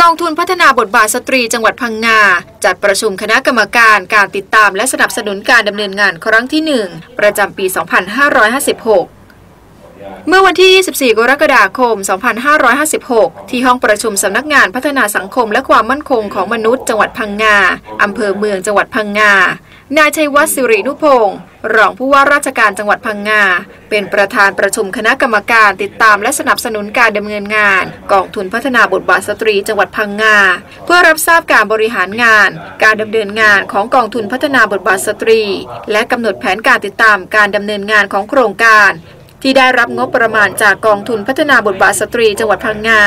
กองทุนพัฒนาบทบาทสตรีจังหวัดพังงา จัดประชุมคณะกรรมการการติดตามและสนับสนุนการดำเนินงานครั้งที่ 1 ประจำปี 2556เมื่อวันที่ 24 กรกฎาคม 2556 ที่ห้องประชุมสำนักงานพัฒนาสังคมและความมั่นคงของมนุษย์จังหวัดพังงา อำเภอเมืองจังหวัดพังงา นายชัยวัฒน์สิรินุพงศ์ รองผู้ว่าราชการจังหวัดพังงา เป็นประธานประชุมคณะกรรมการติดตามและสนับสนุนการดำเนินงาน กองทุนพัฒนาบทบาทสตรีจังหวัดพังงา เพื่อรับทราบการบริหารงาน การดำเนินงานของกองทุนพัฒนาบทบาทสตรี และกำหนดแผนการติดตามการดำเนินงานของโครงการ ที่ได้รับงบประมาณจากกองทุนพัฒนาบทบาทสตรีจังหวัดพังงา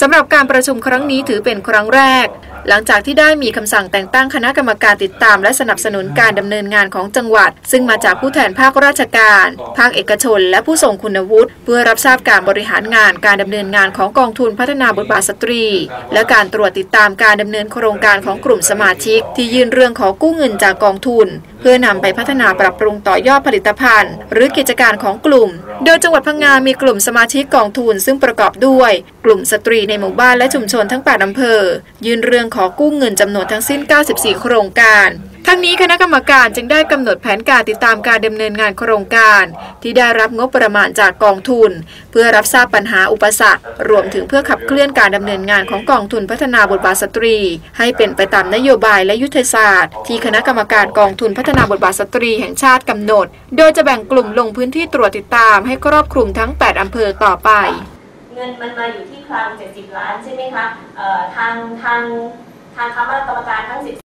สำหรับการประชุมครั้งนี้ถือเป็นครั้งแรก หลังจากที่ได้มีคำสั่งแต่งตั้งคณะกรรมการติดตามและสนับสนุนการดำเนินงานของจังหวัด ซึ่งมาจากผู้แทนภาคราชการ ภาคเอกชน และผู้ทรงคุณวุฒิเพื่อรับทราบการบริหารงานการดำเนินงานของกองทุนพัฒนาบทบาทสตรี และการตรวจติดตามการดำเนินโครงการของกลุ่มสมาชิก ที่ยื่นเรื่องขอกู้เงินจากกองทุน เพื่อนำไปพัฒนาปรับปรุงต่อยอดผลิตภัณฑ์ หรือกิจการของกลุ่ม โดยจังหวัดพังงามีกลุ่มสมาชิกกองทุนซึ่งประกอบด้วย กลุ่มสตรีในหมู่บ้านและชุมชนทั้ง8อำเภอ ยื่นเรื่องขอกู้เงินจำนวนทั้งสิ้น 94 โครงการ ทั้งนี้คณะกรรมการจึงได้กำหนดแผนการติดตามการดำเนินงานโครงการ ที่ได้รับงบประมาณจากกองทุน เพื่อรับทราบปัญหาอุปสรรค รวมถึงเพื่อขับเคลื่อนการดำเนินงานของกองทุนพัฒนาบทบาทสตรี ให้เป็นไปตามนโยบายและยุทธศาสตร์ ที่คณะกรรมการกองทุนพัฒนาบทบาทสตรีแห่งชาติกำหนด โดยจะแบ่งกลุ่มลงพื้นที่ตรวจติดตามให้ครอบคลุมทั้ง 8อำเภอต่อไปเงินมันมาอยู่ที่คลัง 70 ล้านใช่ไหมคะทางทางทางคณะกรรมการทั้ง 10